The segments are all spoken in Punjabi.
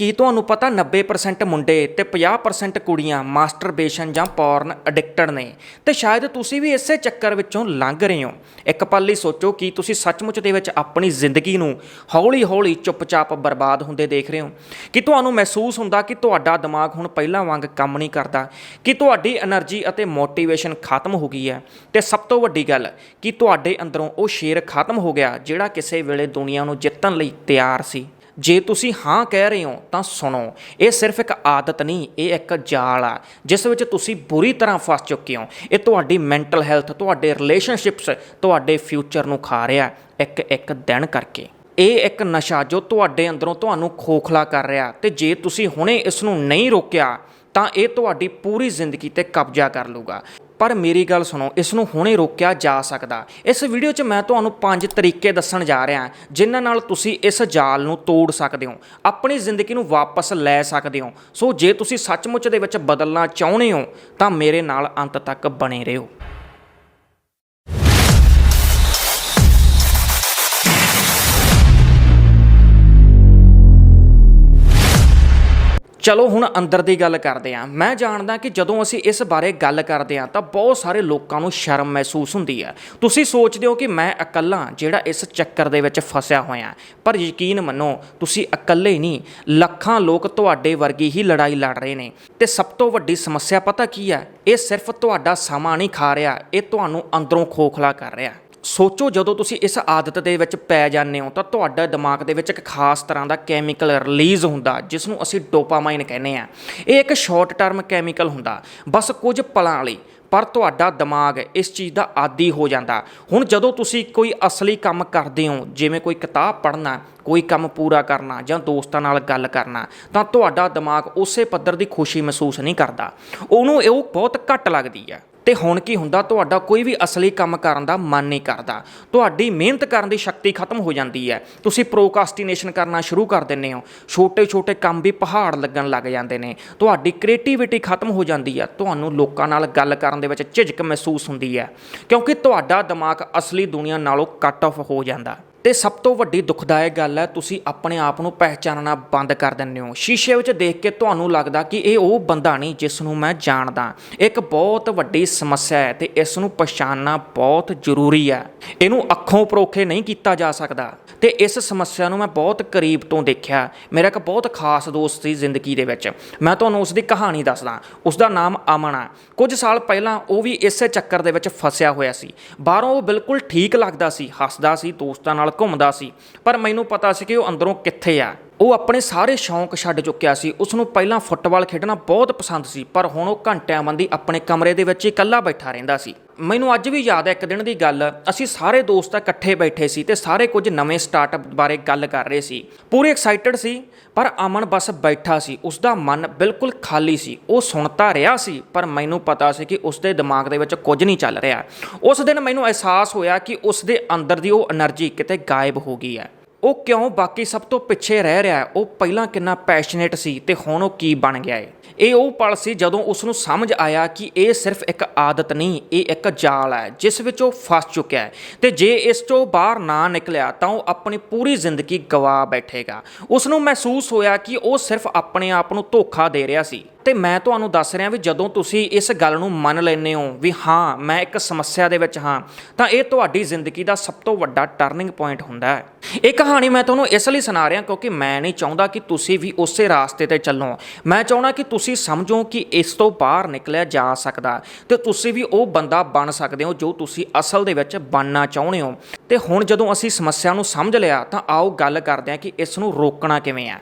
ਕੀ ਤੁਹਾਨੂੰ ਪਤਾ 90% ਮੁੰਡੇ ਤੇ 50% ਕੁੜੀਆਂ ਮਾਸਟਰਬੇਸ਼ਨ ਜਾਂ ਪੋਰਨ ਅਡਿਕਟਡ ਨੇ? ਤੇ ਸ਼ਾਇਦ ਤੁਸੀਂ ਵੀ ਇਸੇ ਚੱਕਰ ਵਿੱਚੋਂ ਲੰਘ ਰਹੇ ਹੋ। ਇੱਕ ਪਲ ਲਈ ਸੋਚੋ ਕਿ ਤੁਸੀਂ ਸੱਚਮੁੱਚ ਦੇ ਵਿੱਚ ਆਪਣੀ ਜ਼ਿੰਦਗੀ ਨੂੰ ਹੌਲੀ-ਹੌਲੀ ਚੁੱਪਚਾਪ ਬਰਬਾਦ ਹੁੰਦੇ ਦੇਖ ਰਹੇ ਹੋ। ਕਿ ਤੁਹਾਨੂੰ ਮਹਿਸੂਸ ਹੁੰਦਾ ਕਿ ਤੁਹਾਡਾ ਦਿਮਾਗ ਹੁਣ ਪਹਿਲਾਂ ਵਾਂਗ ਕੰਮ ਨਹੀਂ ਕਰਦਾ? ਕਿ ਤੁਹਾਡੀ એનર્ਜੀ ਅਤੇ ਮੋਟੀਵੇਸ਼ਨ ਖਤਮ ਹੋ ਗਈ ਹੈ? ਤੇ ਸਭ ਤੋਂ ਵੱਡੀ ਗੱਲ, ਕਿ ਤੁਹਾਡੇ ਅੰਦਰੋਂ ਉਹ ਸ਼ੇਰ ਖਤਮ ਹੋ ਗਿਆ ਜਿਹੜਾ ਕਿਸੇ ਵੇਲੇ ਦੁਨੀਆ ਨੂੰ ਜਿੱਤਣ ਲਈ ਤਿਆਰ ਸੀ? ਜੇ ਤੁਸੀਂ ਹਾਂ ਕਹਿ ਰਹੇ ਹੋ, ਤਾਂ ਸੁਣੋ। ਇਹ ਸਿਰਫ ਇੱਕ ਆਦਤ ਨਹੀਂ, ਇਹ ਇੱਕ ਜਾਲ ਆ, ਜਿਸ ਵਿੱਚ ਤੁਸੀਂ ਬੁਰੀ ਤਰ੍ਹਾਂ ਫਸ ਚੁੱਕੇ ਹੋ। ਇਹ ਤੁਹਾਡੀ ਮੈਂਟਲ ਹੈਲਥ, ਤੁਹਾਡੇ ਰਿਲੇਸ਼ਨਸ਼ਿਪਸ, ਤੁਹਾਡੇ ਫਿਊਚਰ ਨੂੰ ਖਾ ਰਿਹਾ ਇੱਕ ਇੱਕ ਦਿਨ ਕਰਕੇ। ਇਹ ਇੱਕ ਨਸ਼ਾ ਜੋ ਤੁਹਾਡੇ ਅੰਦਰੋਂ ਤੁਹਾਨੂੰ ਖੋਖਲਾ ਕਰ ਰਿਹਾ, ਤੇ ਜੇ ਤੁਸੀਂ ਹੁਣੇ ਇਸ ਨੂੰ ਨਹੀਂ ਰੋਕਿਆ, ਤਾਂ ਇਹ ਤੁਹਾਡੀ ਪੂਰੀ ਜ਼ਿੰਦਗੀ ਤੇ ਕਬਜ਼ਾ ਕਰ ਲੂਗਾ ਪਰ ਮੇਰੀ ਗੱਲ ਸੁਣੋ ਇਸ ਨੂੰ ਹੁਣੇ ਰੋਕਿਆ ਜਾ ਸਕਦਾ। ਇਸ ਵੀਡੀਓ 'ਚ ਮੈਂ ਤੁਹਾਨੂੰ ਪੰਜ ਤਰੀਕੇ ਦੱਸਣ ਜਾ ਰਿਹਾ ਜਿਨ੍ਹਾਂ ਨਾਲ ਤੁਸੀਂ ਇਸ ਜਾਲ ਨੂੰ ਤੋੜ ਸਕਦੇ ਹੋ, ਆਪਣੀ ਜ਼ਿੰਦਗੀ ਨੂੰ ਵਾਪਸ ਲੈ ਸਕਦੇ ਹੋ। ਸੋ ਜੇ ਤੁਸੀਂ ਸੱਚਮੁੱਚ ਦੇ ਵਿੱਚ ਬਦਲਣਾ ਚਾਹੁੰਦੇ ਹੋ, ਤਾਂ ਮੇਰੇ ਨਾਲ ਅੰਤ ਤੱਕ ਬਣੇ ਰਹੋ। ਚਲੋ ਹੁਣ ਅੰਦਰ ਦੀ ਗੱਲ ਕਰਦੇ ਹਾਂ। ਮੈਂ ਜਾਣਦਾ ਕਿ ਜਦੋਂ ਅਸੀਂ ਇਸ ਬਾਰੇ ਗੱਲ ਕਰਦੇ ਹਾਂ ਤਾਂ ਬਹੁਤ ਸਾਰੇ ਲੋਕਾਂ ਨੂੰ ਸ਼ਰਮ ਮਹਿਸੂਸ ਹੁੰਦੀ ਹੈ। ਤੁਸੀਂ ਸੋਚਦੇ ਹੋ ਕਿ ਮੈਂ ਇਕੱਲਾ ਜਿਹੜਾ ਇਸ ਚੱਕਰ ਦੇ ਵਿੱਚ ਫਸਿਆ ਹੋਇਆ ਪਰ ਯਕੀਨ ਮੰਨੋ, ਤੁਸੀਂ ਇਕੱਲੇ ਨਹੀਂ, ਲੱਖਾਂ ਲੋਕ ਤੁਹਾਡੇ ਵਰਗੀ ਹੀ ਲੜਾਈ ਲੜ ਰਹੇ ਨੇ। ਤੇ ਸਭ ਤੋਂ ਵੱਡੀ ਸਮੱਸਿਆ ਪਤਾ ਕੀ ਹੈ? ਇਹ ਸਿਰਫ ਤੁਹਾਡਾ ਸਮਾਂ ਨਹੀਂ ਖਾ ਰਿਹਾ, ਇਹ ਤੁਹਾਨੂੰ ਅੰਦਰੋਂ ਖੋਖਲਾ ਕਰ ਰਿਹਾ ਸੋਚੋ ਜਦੋਂ ਤੁਸੀਂ ਇਸ ਆਦਤ ਦੇ ਵਿੱਚ ਪੈ ਜਾਂਦੇ ਹੋ ਤਾਂ ਤੁਹਾਡਾ ਦਿਮਾਗ ਦੇ ਵਿੱਚ ਇੱਕ ਖਾਸ ਤਰ੍ਹਾਂ ਦਾ ਕੈਮੀਕਲ ਰਿਲੀਜ਼ ਹੁੰਦਾ ਜਿਸ ਨੂੰ ਅਸੀਂ ਡੋਪਾਮਾਈਨ ਕਹਿੰਦੇ ਆ ਇਹ ਇੱਕ ਸ਼ਾਰਟ ਟਰਮ ਕੈਮੀਕਲ ਹੁੰਦਾ, ਬਸ ਕੁਝ ਪਲਾਂ ਲਈ, ਪਰ ਤੁਹਾਡਾ ਦਿਮਾਗ ਇਸ ਚੀਜ਼ ਦਾ ਆਦੀ ਹੋ ਜਾਂਦਾ। ਹੁਣ ਜਦੋਂ ਤੁਸੀਂ ਕੋਈ ਅਸਲੀ ਕੰਮ ਕਰਦੇ ਹੋ, ਜਿਵੇਂ ਕੋਈ ਕਿਤਾਬ ਪੜ੍ਹਨਾ, ਕੋਈ ਕੰਮ ਪੂਰਾ ਕਰਨਾ ਜਾਂ ਦੋਸਤਾਂ ਨਾਲ ਗੱਲ ਕਰਨਾ, ਤਾਂ ਤੁਹਾਡਾ ਦਿਮਾਗ ਉਸੇ ਪੱਧਰ ਦੀ ਖੁਸ਼ੀ ਮਹਿਸੂਸ ਨਹੀਂ ਕਰਦਾ। ਉਹਨੂੰ ਇਹ ਬਹੁਤ ਘੱਟ ਲੱਗਦੀ ਹੈ। ਤੇ ਹੁਣ ਕੀ ਹੁੰਦਾ? ਤੁਹਾਡਾ ਕੋਈ ਵੀ ਅਸਲੀ ਕੰਮ ਕਰਨ ਦਾ ਮਨ ਨਹੀਂ ਕਰਦਾ। ਤੁਹਾਡੀ ਮਿਹਨਤ ਕਰਨ ਦੀ ਸ਼ਕਤੀ ਖਤਮ ਹੋ ਜਾਂਦੀ ਹੈ। ਤੁਸੀਂ ਪ੍ਰੋਕਾਸਟੀਨੇਸ਼ਨ ਕਰਨਾ ਸ਼ੁਰੂ ਕਰ ਦਿੰਦੇ ਹੋ। ਛੋਟੇ-ਛੋਟੇ ਕੰਮ ਵੀ ਪਹਾੜ ਲੱਗਣ ਲੱਗ ਜਾਂਦੇ ਨੇ। ਤੁਹਾਡੀ ਕ੍ਰੀਏਟੀਵਿਟੀ ਖਤਮ ਹੋ ਜਾਂਦੀ ਹੈ। ਤੁਹਾਨੂੰ ਲੋਕਾਂ ਨਾਲ ਗੱਲ ਕਰਨ ਦੇ ਵਿੱਚ ਝਿਜਕ ਮਹਿਸੂਸ ਹੁੰਦੀ ਹੈ। ਕਿਉਂਕਿ ਤੁਹਾਡਾ ਦਿਮਾਗ ਅਸਲੀ ਦੁਨੀਆ ਨਾਲੋਂ ਕੱਟ ਆਫ ਹੋ ਜਾਂਦਾ। ਤੇ ਸਭ ਤੋਂ ਵੱਡੀ ਦੁਖਦਾਇਕ ਗੱਲ ਹੈ, ਤੁਸੀਂ ਆਪਣੇ ਆਪ ਨੂੰ ਪਹਿਚਾਨਣਾ ਬੰਦ ਕਰ ਦਿੰਦੇ ਹੋ। ਸ਼ੀਸ਼ੇ ਵਿੱਚ ਦੇਖ ਕੇ ਤੁਹਾਨੂੰ ਲੱਗਦਾ ਕਿ ਇਹ ਉਹ ਬੰਦਾ ਨਹੀਂ ਜਿਸ ਨੂੰ ਮੈਂ ਜਾਣਦਾ। ਇੱਕ ਬਹੁਤ ਵੱਡੀ ਸਮੱਸਿਆ ਹੈ ਤੇ ਇਸ ਨੂੰ ਪਛਾਣਨਾ ਬਹੁਤ ਜ਼ਰੂਰੀ ਹੈ। ਇਹਨੂੰ ਅੱਖੋਂ ਪਰੋਖੇ ਨਹੀਂ ਕੀਤਾ ਜਾ ਸਕਦਾ। ਤੇ ਇਸ ਸਮੱਸਿਆ ਨੂੰ ਮੈਂ ਬਹੁਤ ਕਰੀਬ ਤੋਂ ਦੇਖਿਆ। ਮੇਰਾ ਇੱਕ ਬਹੁਤ ਖਾਸ ਦੋਸਤ ਸੀ ਜ਼ਿੰਦਗੀ ਦੇ ਵਿੱਚ। ਮੈਂ ਤੁਹਾਨੂੰ ਉਸ ਦੀ ਕਹਾਣੀ ਦੱਸਦਾ। ਉਸ ਦਾ ਨਾਮ ਅਮਨ ਆ। ਕੁਝ ਸਾਲ ਪਹਿਲਾਂ ਉਹ ਵੀ ਇਸੇ ਚੱਕਰ ਦੇ ਵਿੱਚ ਫਸਿਆ ਹੋਇਆ ਸੀ। ਬਾਹਰੋਂ ਉਹ ਬਿਲਕੁਲ ਠੀਕ ਲੱਗਦਾ ਸੀ, ਹੱਸਦਾ ਸੀ, ਦੋਸਤਾਂ ਨਾਲ ਘੁੰਮਦਾ ਸੀ। ਪਰ ਮੈਨੂੰ ਪਤਾ ਸੀ ਕਿ ਉਹ ਅੰਦਰੋਂ ਕਿੱਥੇ ਆ। ਉਹ ਆਪਣੇ ਸਾਰੇ ਸ਼ੌਂਕ ਛੱਡ ਚੁੱਕਿਆ ਸੀ। ਉਸ ਨੂੰ ਪਹਿਲਾਂ ਫੁੱਟਬਾਲ ਖੇਡਣਾ ਬਹੁਤ ਪਸੰਦ ਸੀ, ਪਰ ਹੁਣ ਉਹ ਘੰਟਿਆਂ ਬੰਦੀ ਆਪਣੇ ਕਮਰੇ ਦੇ ਵਿੱਚ ਇਕੱਲਾ ਬੈਠਾ ਰਹਿੰਦਾ ਸੀ। ਮੈਨੂੰ ਅੱਜ ਵੀ ਯਾਦ ਹੈ ਇੱਕ ਦਿਨ ਦੀ ਗੱਲ, ਅਸੀਂ ਸਾਰੇ ਦੋਸਤ ਇਕੱਠੇ ਬੈਠੇ ਸੀ ਤੇ ਸਾਰੇ ਕੁਝ ਨਵੇਂ ਸਟਾਰਟਅਪ ਬਾਰੇ ਗੱਲ ਕਰ ਰਹੇ ਸੀ। ਪੂਰੇ ਐਕਸਾਈਟਡ ਸੀ, ਪਰ ਅਮਨ ਬਸ ਬੈਠਾ ਸੀ। ਉਸ ਦਾ ਮਨ ਬਿਲਕੁਲ ਖਾਲੀ ਸੀ। ਉਹ ਸੁਣਤਾ ਰਿਹਾ ਸੀ, ਪਰ ਮੈਨੂੰ ਪਤਾ ਸੀ ਕਿ ਉਸ ਦੇ ਦਿਮਾਗ ਦੇ ਵਿੱਚ ਕੁਝ ਨਹੀਂ ਚੱਲ ਰਿਹਾ। ਉਸ ਦਿਨ ਮੈਨੂੰ ਅਹਿਸਾਸ ਹੋਇਆ ਕਿ ਉਸ ਦੇ ਅੰਦਰ ਦੀ ਉਹ એનર્ਜੀ ਕਿਤੇ ਗਾਇਬ ਹੋ ਗਈ ਹੈ। ਉਹ ਕਿਉਂ ਬਾਕੀ ਸਭ ਤੋਂ ਪਿੱਛੇ ਰਹਿ ਰਿਹਾ ਉਹ ਪਹਿਲਾਂ ਕਿੰਨਾ ਪੈਸ਼ਨੇਟ ਸੀ ਤੇ ਹੁਣ ਉਹ ਕੀ ਬਣ ਗਿਆ ਏ? ਇਹ ਉਹ ਪਲ ਸੀ ਜਦੋਂ ਉਸ ਨੂੰ ਸਮਝ ਆਇਆ ਕਿ ਇਹ ਸਿਰਫ ਇੱਕ ਆਦਤ ਨਹੀਂ, ਇਹ ਇੱਕ ਜਾਲ ਹੈ, ਜਿਸ ਵਿੱਚ ਉਹ ਫਸ ਚੁੱਕਿਆ ਹੈ। ਤੇ ਜੇ ਇਸ ਤੋਂ ਬਾਹਰ ਨਾ ਨਿਕਲਿਆ ਤਾਂ ਉਹ ਆਪਣੀ ਪੂਰੀ ਜ਼ਿੰਦਗੀ ਗਵਾ ਬੈਠੇਗਾ। ਉਸ ਨੂੰ ਮਹਿਸੂਸ ਹੋਇਆ ਕਿ ਉਹ ਸਿਰਫ ਆਪਣੇ ਆਪ ਨੂੰ ਧੋਖਾ ਦੇ ਰਿਹਾ ਸੀ। ਤੇ ਮੈਂ ਤੁਹਾਨੂੰ ਦੱਸ ਰਿਹਾ ਵੀ ਜਦੋਂ ਤੁਸੀਂ ਇਸ ਗੱਲ ਨੂੰ ਮੰਨ ਲੈਂਦੇ ਹੋ ਵੀ ਹਾਂ, ਮੈਂ ਇੱਕ ਸਮੱਸਿਆ ਦੇ ਵਿੱਚ ਹਾਂ, ਤਾਂ ਇਹ ਤੁਹਾਡੀ ਜ਼ਿੰਦਗੀ ਦਾ ਸਭ ਤੋਂ ਵੱਡਾ ਟਰਨਿੰਗ ਪੁਆਇੰਟ ਹੁੰਦਾ ਹੈ। ਇਹ ਕਹਾਣੀ ਮੈਂ ਤੁਹਾਨੂੰ ਇਸ ਲਈ ਸੁਣਾ ਰਿਹਾ ਕਿਉਂਕਿ ਮੈਂ ਨਹੀਂ ਚਾਹੁੰਦਾ ਕਿ ਤੁਸੀਂ ਵੀ ਉਸੇ ਰਾਸਤੇ ਤੇ ਚੱਲੋ। ਮੈਂ ਚਾਹੁੰਦਾ ਕਿ ਤੁਸੀਂ ਸਮਝੋ ਕਿ ਇਸ ਤੋਂ ਬਾਹਰ ਨਿਕਲਿਆ ਜਾ ਸਕਦਾ ਤੇ ਤੁਸੀਂ ਵੀ ਉਹ ਬੰਦਾ ਬਣ ਸਕਦੇ ਹੋ ਜੋ ਤੁਸੀਂ ਅਸਲ ਦੇ ਵਿੱਚ ਬਣਨਾ ਚਾਹੁੰਦੇ ਹੋ। ਤੇ ਹੁਣ ਜਦੋਂ ਅਸੀਂ ਸਮੱਸਿਆ ਨੂੰ ਸਮਝ ਲਿਆ ਤਾਂ ਆਓ ਗੱਲ ਕਰਦੇ ਹਾਂ ਕਿ ਇਸ ਨੂੰ ਰੋਕਣਾ ਕਿਵੇਂ ਹੈ।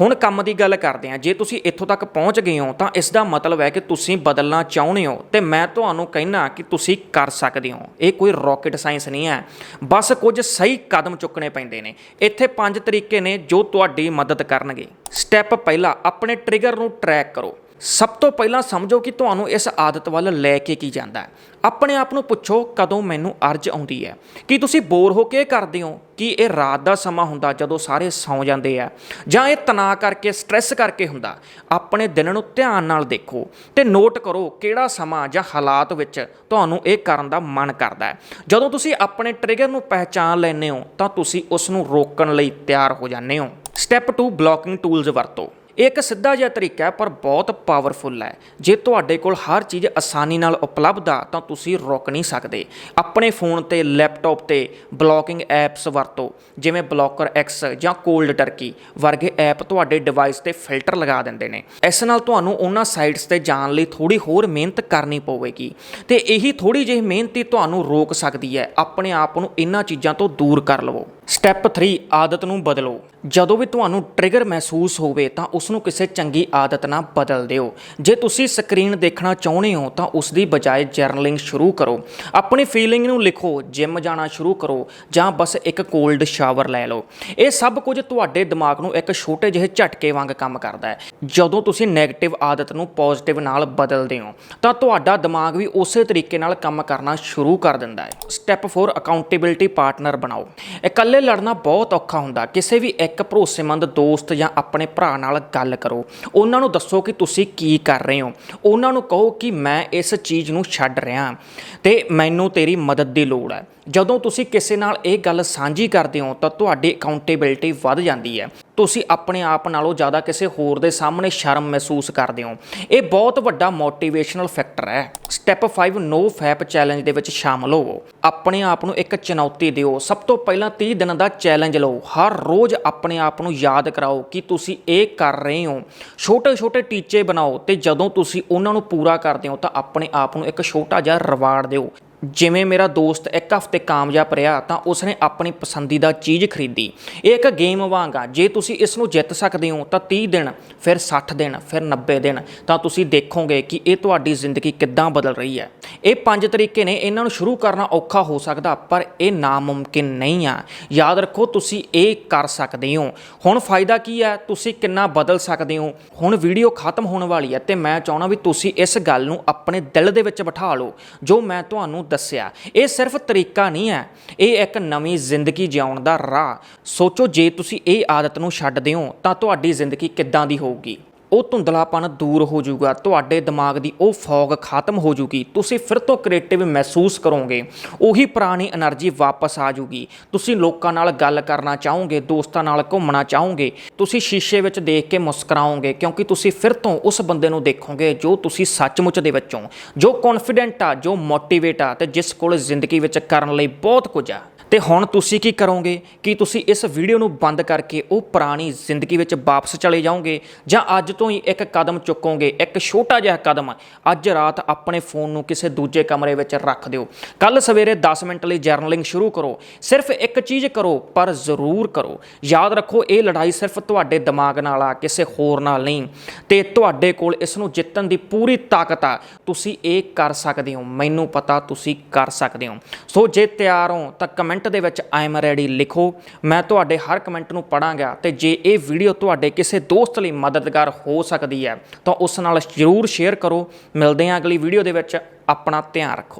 ਹੁਣ ਕੰਮ ਦੀ ਗੱਲ ਕਰਦੇ ਹਾਂ। ਜੇ ਤੁਸੀਂ ਇੱਥੋਂ ਤੱਕ ਪਹੁੰਚ ਗਏ ਹੋ, ਤਾਂ ਇਸ ਦਾ ਮਤਲਬ ਹੈ ਕਿ ਤੁਸੀਂ ਬਦਲਣਾ ਚਾਹੁੰਦੇ ਹੋ ਤੇ ਮੈਂ ਤੁਹਾਨੂੰ ਕਹਿਣਾ ਕਿ ਤੁਸੀਂ ਕਰ ਸਕਦੇ ਹੋ। ਇਹ ਕੋਈ ਰਾਕਟ ਸਾਇੰਸ ਨਹੀਂ ਹੈ। ਬਸ ਕੁਝ ਸਹੀ ਕਦਮ ਚੁੱਕਣੇ ਪੈਂਦੇ ਨੇ। ਇੱਥੇ ਪੰਜ ਤਰੀਕੇ ਨੇ ਜੋ ਤੁਹਾਡੀ ਮਦਦ ਕਰਨਗੇ। ਸਟੈਪ ਪਹਿਲਾ, ਆਪਣੇ ਟ੍ਰਿਗਰ ਨੂੰ ਟਰੈਕ ਕਰੋ। ਸਭ ਤੋਂ ਪਹਿਲਾਂ ਸਮਝੋ ਕਿ ਤੁਹਾਨੂੰ ਇਸ ਆਦਤ ਵੱਲ ਲੈ ਕੇ ਕੀ ਜਾਂਦਾ ਹੈ। ਆਪਣੇ ਆਪ ਨੂੰ ਪੁੱਛੋ ਕਦੋਂ ਮੈਨੂੰ ਅਰਜ ਆਉਂਦੀ ਹੈ। ਕੀ ਤੁਸੀਂ ਬੋਰ ਹੋ ਕੇ ਇਹ ਕਰਦੇ ਹੋ? ਕਿ ਇਹ ਰਾਤ ਦਾ ਸਮਾਂ ਹੁੰਦਾ ਜਦੋਂ ਸਾਰੇ ਸੌਂ ਜਾਂਦੇ ਆ? ਜਾਂ ਇਹ ਤਣਾਅ ਕਰਕੇ ਸਟ੍ਰੈਸ ਕਰਕੇ ਹੁੰਦਾ? ਆਪਣੇ ਦਿਨ ਨੂੰ ਧਿਆਨ ਨਾਲ ਦੇਖੋ ਤੇ ਨੋਟ ਕਰੋ ਕਿਹੜਾ ਸਮਾਂ ਜਾਂ ਹਾਲਾਤ ਵਿੱਚ ਤੁਹਾਨੂੰ ਇਹ ਕਰਨ ਦਾ ਮਨ ਕਰਦਾ ਹੈ। ਜਦੋਂ ਤੁਸੀਂ ਆਪਣੇ ਟ੍ਰਿਗਰ ਨੂੰ ਪਹਿਚਾਨ ਲੈਂਦੇ ਹੋ, ਤਾਂ ਤੁਸੀਂ ਉਸ ਨੂੰ ਰੋਕਣ ਲਈ ਤਿਆਰ ਹੋ ਜਾਂਦੇ ਹੋ। ਸਟੈਪ 2 ਬਲੌਕਿੰਗ ਟੂਲਸ ਵਰਤੋ। ਇਹ ਇੱਕ ਸਿੱਧਾ ਜਿਹਾ ਤਰੀਕਾ ਹੈ, ਪਰ ਬਹੁਤ ਪਾਵਰਫੁਲ ਹੈ। ਜੇ ਤੁਹਾਡੇ ਕੋਲ ਹਰ ਚੀਜ਼ ਆਸਾਨੀ ਨਾਲ ਉਪਲਬਧ ਆ, ਤਾਂ ਤੁਸੀਂ ਰੁਕ ਨਹੀਂ ਸਕਦੇ। ਆਪਣੇ ਫੋਨ ਤੇ ਲੈਪਟਾਪ ਤੇ ਬਲੌਕਿੰਗ ਐਪਸ ਵਰਤੋ, ਜਿਵੇਂ ਬਲੌਕਰ ਐਕਸ ਜਾਂ ਕੋਲਡ ਟਰਕੀ ਵਰਗੇ ਐਪ ਤੁਹਾਡੇ ਡਿਵਾਈਸ ਤੇ ਫਿਲਟਰ ਲਗਾ ਦਿੰਦੇ ਨੇ। ਇਸ ਨਾਲ ਤੁਹਾਨੂੰ ਉਹਨਾਂ ਸਾਈਟਸ ਤੇ ਜਾਣ ਲਈ ਥੋੜੀ ਹੋਰ ਮਿਹਨਤ ਕਰਨੀ ਪਵੇਗੀ। ਤੇ ਇਹੀ ਥੋੜੀ ਜਿਹੀ ਮਿਹਨਤ ਹੀ ਤੁਹਾਨੂੰ ਰੋਕ ਸਕਦੀ ਹੈ। ਆਪਣੇ ਆਪ ਨੂੰ ਇਹਨਾਂ ਚੀਜ਼ਾਂ ਤੋਂ ਦੂਰ ਕਰ ਲਵੋ। ਸਟੈਪ 3 ਆਦਤ ਨੂੰ ਬਦਲੋ। ਜਦੋਂ ਵੀ ਤੁਹਾਨੂੰ ਟ੍ਰਿਗਰ ਮਹਿਸੂਸ ਹੋਵੇ, ਤਾਂ ਉਸ ਨੂੰ ਕਿਸੇ ਚੰਗੀ ਆਦਤ ਨਾਲ ਬਦਲ ਦਿਓ। ਜੇ ਤੁਸੀਂ ਸਕਰੀਨ ਦੇਖਣਾ ਚਾਹੁੰਦੇ ਹੋ, ਤਾਂ ਉਸ ਦੀ ਬਜਾਏ ਜਰਨਲਿੰਗ ਸ਼ੁਰੂ ਕਰੋ। ਆਪਣੀ ਫੀਲਿੰਗ ਨੂੰ ਲਿਖੋ ਜਿਮ ਜਾਣਾ ਸ਼ੁਰੂ ਕਰੋ, ਜਾਂ ਬਸ ਇੱਕ ਕੋਲਡ ਸ਼ਾਵਰ ਲੈ ਲਓ। ਇਹ ਸਭ ਕੁਝ ਤੁਹਾਡੇ ਦਿਮਾਗ ਨੂੰ ਇੱਕ ਛੋਟੇ ਜਿਹੇ ਝਟਕੇ ਵਾਂਗ ਕੰਮ ਕਰਦਾ ਹੈ। ਜਦੋਂ ਤੁਸੀਂ 네ਗੇਟਿਵ ਆਦਤ ਨੂੰ ਪੋਜ਼ਿਟਿਵ ਨਾਲ ਬਦਲਦੇ ਹੋ, ਤਾਂ ਤੁਹਾਡਾ ਦਿਮਾਗ ਵੀ ਉਸੇ ਤਰੀਕੇ ਨਾਲ ਕੰਮ ਕਰਨਾ ਸ਼ੁਰੂ ਕਰ ਦਿੰਦਾ ਹੈ। ਸਟੈਪ 4 ਅਕਾਊਂਟੇਬਿਲਟੀ ਪਾਰਟਨਰ ਬਣਾਓ। ਇਕੱਲੇ ਲੜਨਾ ਬਹੁਤ ਔਖਾ ਹੁੰਦਾ। ਕਿਸੇ ਵੀ ਇੱਕ ਭਰੋਸੇਮੰਦ ਦੋਸਤ ਜਾਂ ਆਪਣੇ ਭਰਾ ਨਾਲ ਗੱਲ ਕਰੋ। ਉਹਨਾਂ ਨੂੰ ਦੱਸੋ ਕਿ ਤੁਸੀਂ ਕੀ ਕਰ ਰਹੇ ਹੋ। ਉਹਨਾਂ ਨੂੰ ਕਹੋ ਕਿ ਮੈਂ ਇਸ ਚੀਜ਼ ਨੂੰ ਛੱਡ ਰਿਹਾ ਤੇ ਮੈਨੂੰ ਤੇਰੀ ਮਦਦ ਦੀ ਲੋੜ ਹੈ। ਜਦੋਂ ਤੁਸੀਂ ਕਿਸੇ ਨਾਲ ਇਹ ਗੱਲ ਸਾਂਝੀ ਕਰਦੇ ਹੋ ਤਾਂ ਤੁਹਾਡੀ ਅਕਾਊਂਟੇਬਿਲਟੀ ਵੱਧ ਜਾਂਦੀ ਹੈ। ਤੁਸੀਂ ਆਪਣੇ ਆਪ ਨਾਲੋਂ ਜ਼ਿਆਦਾ ਕਿਸੇ ਹੋਰ ਦੇ ਸਾਹਮਣੇ ਸ਼ਰਮ ਮਹਿਸੂਸ ਕਰਦੇ ਹੋ। ਇਹ ਬਹੁਤ ਵੱਡਾ ਮੋਟੀਵੇਸ਼ਨਲ ਫੈਕਟਰ ਹੈ। ਸਟੈਪ 5 ਨੋ ਫੈਪ ਚੈਲੰਜ ਦੇ ਵਿੱਚ ਸ਼ਾਮਲ ਹੋਵੋ। ਆਪਣੇ ਆਪ ਨੂੰ ਇੱਕ ਚੁਣੌਤੀ ਦਿਓ। ਸਭ ਤੋਂ ਪਹਿਲਾਂ 30 ਦਿਨਾਂ ਦਾ ਚੈਲੰਜ ਲਓ। ਹਰ ਰੋਜ਼ ਆਪਣੇ ਆਪ ਨੂੰ ਯਾਦ ਕਰਾਓ ਕਿ ਤੁਸੀਂ ਇਹ ਕਰ ਰਹੇ ਹੋ। ਛੋਟੇ ਛੋਟੇ ਟੀਚੇ ਬਣਾਓ ਤੇ ਜਦੋਂ ਤੁਸੀਂ ਉਹਨਾਂ ਨੂੰ ਪੂਰਾ ਕਰਦੇ ਹੋ ਤਾਂ ਆਪਣੇ ਆਪ ਨੂੰ ਇੱਕ ਛੋਟਾ ਜਿਹਾ ਰਿਵਾਰਡ ਦਿਓ। ਜਿਵੇਂ ਮੇਰਾ ਦੋਸਤ ਇੱਕ ਹਫ਼ਤੇ ਕਾਮਯਾਬ ਰਿਹਾ ਤਾਂ ਉਸਨੇ ਆਪਣੀ ਪਸੰਦੀਦਾ ਚੀਜ਼ ਖਰੀਦੀ। ਇਹ ਇੱਕ ਗੇਮ ਵਾਂਗ ਆ। ਜੇ ਤੁਸੀਂ ਇਸ ਨੂੰ ਜਿੱਤ ਸਕਦੇ ਹੋ ਤਾਂ 30 ਦਿਨ, ਫਿਰ 60 ਦਿਨ, ਫਿਰ 90 ਦਿਨ ਤਾਂ ਤੁਸੀਂ ਦੇਖੋਗੇ ਕਿ ਇਹ ਤੁਹਾਡੀ ਜ਼ਿੰਦਗੀ ਕਿੱਦਾਂ ਬਦਲ ਰਹੀ ਹੈ। ਇਹ ਪੰਜ ਤਰੀਕੇ ਨੇ। ਇਹਨਾਂ ਨੂੰ ਸ਼ੁਰੂ ਕਰਨਾ ਔਖਾ ਹੋ ਸਕਦਾ, ਪਰ ਇਹ ਨਾਮੁਮਕਿਨ ਨਹੀਂ ਆ। ਯਾਦ ਰੱਖੋ, ਤੁਸੀਂ ਇਹ ਕਰ ਸਕਦੇ ਹੋ। ਹੁਣ ਫਾਇਦਾ ਕੀ ਹੈ? ਤੁਸੀਂ ਕਿੰਨਾ ਬਦਲ ਸਕਦੇ ਹੋ? ਹੁਣ ਵੀਡੀਓ ਖਤਮ ਹੋਣ ਵਾਲੀ ਹੈ ਤੇ ਮੈਂ ਚਾਹਣਾ ਵੀ ਤੁਸੀਂ ਇਸ ਗੱਲ ਨੂੰ ਆਪਣੇ ਦਿਲ ਦੇ ਵਿੱਚ ਬਿਠਾ ਲਓ। ਜੋ ਮੈਂ ਤੁਹਾਨੂੰ ਦੱਸਿਆ, ਇਹ ਸਿਰਫ ਤਰੀਕਾ ਨਹੀਂ ਹੈ, ਇਹ ਇੱਕ ਨਵੀਂ ਜ਼ਿੰਦਗੀ ਜਿਉਣ ਦਾ ਰਾਹ। ਸੋਚੋ, ਜੇ ਤੁਸੀਂ ਇਹ ਆਦਤ ਨੂੰ ਛੱਡ ਦਿਓ ਤਾਂ ਤੁਹਾਡੀ ਜ਼ਿੰਦਗੀ ਕਿੱਦਾਂ ਦੀ ਹੋਊਗੀ? ਉਹ ਧੁੰਦਲਾਪਣ ਦੂਰ ਹੋ ਜਾਊਗਾ, ਤੁਹਾਡੇ ਦਿਮਾਗ ਦੀ ਉਹ ਫੌਗ ਖਤਮ ਹੋ ਜੂਗੀ ਤੁਸੀਂ ਫਿਰ ਤੋਂ ਕ੍ਰੀਏਟਿਵ ਮਹਿਸੂਸ ਕਰੋਗੇ, ਉਹੀ ਪੁਰਾਣੀ એનર્ਜੀ ਵਾਪਸ ਆ ਜੂਗੀ ਤੁਸੀਂ ਲੋਕਾਂ ਨਾਲ ਗੱਲ ਕਰਨਾ ਚਾਹੋਗੇ, ਦੋਸਤਾਂ ਨਾਲ ਘੁੰਮਣਾ ਚਾਹੋਗੇ, ਤੁਸੀਂ ਸ਼ੀਸ਼ੇ ਵਿੱਚ ਦੇਖ ਕੇ ਮੁਸਕਰਾਓਗੇ, ਕਿਉਂਕਿ ਤੁਸੀਂ ਫਿਰ ਤੋਂ ਉਸ ਬੰਦੇ ਨੂੰ ਦੇਖੋਗੇ ਜੋ ਤੁਸੀਂ ਸੱਚਮੁੱਚ ਦੇ ਵਿੱਚੋਂ। ਜੋ ਕੌਨਫੀਡੈਂਟ ਆ, ਜੋ ਮੋਟੀਵੇਟ ਆ, ਤੇ ਜਿਸ ਕੋਲ ਜ਼ਿੰਦਗੀ ਵਿੱਚ ਕਰਨ ਲਈ ਬਹੁਤ ਕੁਝ ਆ। ਤੇ ਹੁਣ ਤੁਸੀਂ ਕੀ ਕਰੋਗੇ? ਕਿ ਤੁਸੀਂ ਇਸ ਵੀਡੀਓ ਨੂੰ ਬੰਦ ਕਰਕੇ ਉਹ ਪੁਰਾਣੀ ਜ਼ਿੰਦਗੀ ਵਿੱਚ ਵਾਪਸ ਚਲੇ ਜਾਓਗੇ? ਜਾਂ ਅੱਜ ਤੋਂ ਹੀ ਇੱਕ ਕਦਮ ਚੁੱਕੋਗੇ? ਇੱਕ ਛੋਟਾ ਜਿਹਾ ਕਦਮ ਅੱਜ ਰਾਤ ਆਪਣੇ ਫੋਨ ਨੂੰ ਕਿਸੇ ਦੂਜੇ ਕਮਰੇ ਵਿੱਚ ਰੱਖ ਦਿਓ। ਕੱਲ ਸਵੇਰੇ 10 ਮਿੰਟ ਲਈ ਜਰਨਲਿੰਗ ਸ਼ੁਰੂ ਕਰੋ। ਸਿਰਫ ਇੱਕ ਚੀਜ਼ ਕਰੋ, ਪਰ ਜ਼ਰੂਰ ਕਰੋ। ਯਾਦ ਰੱਖੋ, ਇਹ ਲੜਾਈ ਸਿਰਫ ਤੁਹਾਡੇ ਦਿਮਾਗ ਨਾਲ ਆ, ਕਿਸੇ ਹੋਰ ਨਾਲ ਨਹੀਂ। ਤੇ ਤੁਹਾਡੇ ਕੋਲ ਇਸ ਨੂੰ ਜਿੱਤਣ ਦੀ ਪੂਰੀ ਤਾਕਤ ਆ। ਤੁਸੀਂ ਇਹ ਕਰ ਸਕਦੇ ਹੋ। ਮੈਨੂੰ ਪਤਾ ਤੁਸੀਂ ਕਰ ਸਕਦੇ ਹੋ। ਸੋ ਜੇ ਤਿਆਰ ਹੋ, ਤਾਂ ਕਮੈਂਟ ਕਮੈਂਟ ਦੇ ਵਿੱਚ ਆਈ ਐਮ ਰੈਡੀ ਲਿਖੋ, ਮੈਂ ਤੁਹਾਡੇ ਹਰ ਕਮੈਂਟ ਨੂੰ ਪੜਾਂਗਾ ਤੇ ਜੇ ਇਹ ਵੀਡੀਓ ਤੁਹਾਡੇ ਕਿਸੇ ਦੋਸਤ ਲਈ ਮਦਦਗਾਰ ਹੋ ਸਕਦੀ ਹੈ, ਤਾਂ ਉਸ ਨਾਲ ਜ਼ਰੂਰ ਸ਼ੇਅਰ ਕਰੋ। ਮਿਲਦੇ ਹਾਂ ਅਗਲੀ ਵੀਡੀਓ ਦੇ ਵਿੱਚ। ਆਪਣਾ ਧਿਆਨ ਰੱਖੋ।